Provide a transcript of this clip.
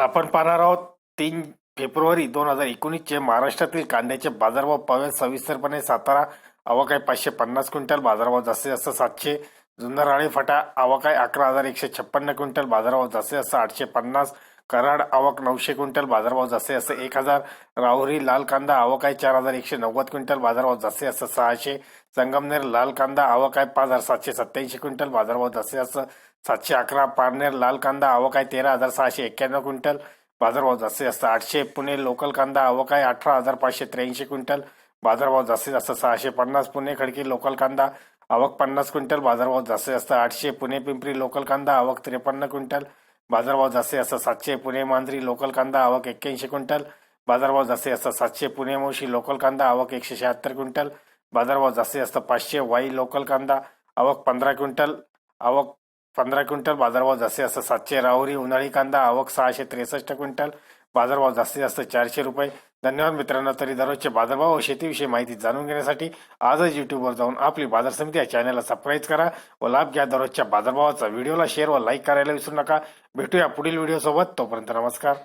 आपण पाहणार आहोत तीन फेब्रुवारी दोन हजार एकोणीसचे महाराष्ट्रातील कांद्याचे बाजारभाव पाहूया सविस्तरपणे सातारा अवकाय पाचशे पन्नास क्विंटल बाजारभाव जास्तीत जास्त सातशे. जुन्नर राळे फाटा अवकाय अकरा हजार एकशे छप्पन्न क्विंटल बाजारभाव जास्तीत जास्त आठशे पन्नास. कराड आवक नऊशे क्विंटल बाजारभाव जास्तीत जास्त एक हजार. राहुरी लाल कांदा अवकाय चार हजार एकशे नव्वद क्विंटल बाजारभाव जास्तीत जास्त सहाशे. संगमनेर लाल कांदा अवकाय पाच हजार सातशे सत्याऐंशी क्विंटल बाजारभाव जास्तीत जास्त सातशे अकरा. पारनेर लाल कांदा अवकाय तेरा हजार सहाशे एक्क्याण्णव क्विंटल बाजारभाव जास्तीत जास्त आठशे. पुणे लोकल कांदा अवकाय अठरा हजार पाचशे त्र्याऐंशी क्विंटल बाजारभाव जास्तीत जास्त सहाशे पन्नास. पुणे खडकी लोकल कांदा आवक पन्नास क्विंटल बाजारभाव जास्तीत जास्त आठशे. पुणे पिंपरी लोकल कांदा आवक त्रेपन्न क्विंटल बाजारभाव जास्तीत जास्त सातशे पुणे मांजरी लोकल कांदा आवक एक्क्याऐंशी क्विंटल. बाजारभाव जास्तीत जास्त सातशे पुणे मोशी लोकल कांदा आवक एकशे शहात्तर क्विंटल. बाजारभाव जास्तीत जास्त पाचशे वाई लोकल कांदा आवक पंधरा क्विंटल. आवक पंधरा क्विंटल बाजारभाव जास्तीत जास्त सातशे राहुरी उन्हाळी कांदा आवक सहाशे त्रेसष्ट क्विंटल. बाजारभाव जास्तीत जास्त चारशे रुपये. धन्यवाद मित्रांनो तरी दररोजचे बाजारभाव व शेतीविषयी माहिती जाणून घेण्यासाठी आजच युट्यूबवर जाऊन आपली बाजार समिती या चॅनलला सबस्क्राईब करा व लाभ घ्या दररोजच्या बाजारभावाचा. व्हिडिओला शेअर व लाईक करायला विसरू नका. भेटूया पुढील व्हिडिओसोबत तोपर्यंत नमस्कार.